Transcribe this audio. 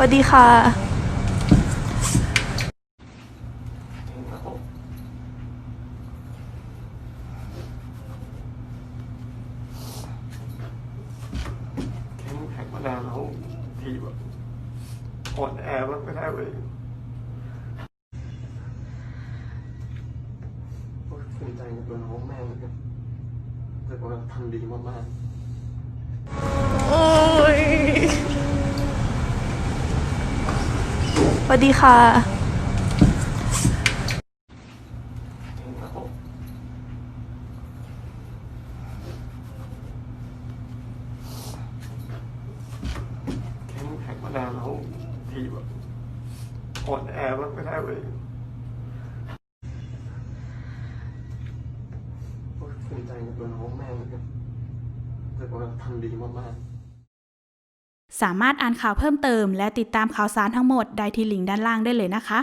สวัสดีค่ะ แข็งแข็งมานานแล้วทีแบบอ่อนแอมากไม่ได้เลยโอ้ยภูมิใจในตัวน้องแม่เหมือนกันแต่ว่าทำดีมากโสวัสดีค่ะ แข็งแข็งมานานแล้วทีแบบอ่อนแอมากไม่ได้เลยโอ้ยภูมิใจในตัวน้องแม่เหมือนกันแต่ว่าทำดีมากๆ สามารถอ่านข่าวเพิ่มเติม และติดตามข่าวสารทั้งหมดได้ที่ลิงก์ด้านล่างได้เลยนะคะ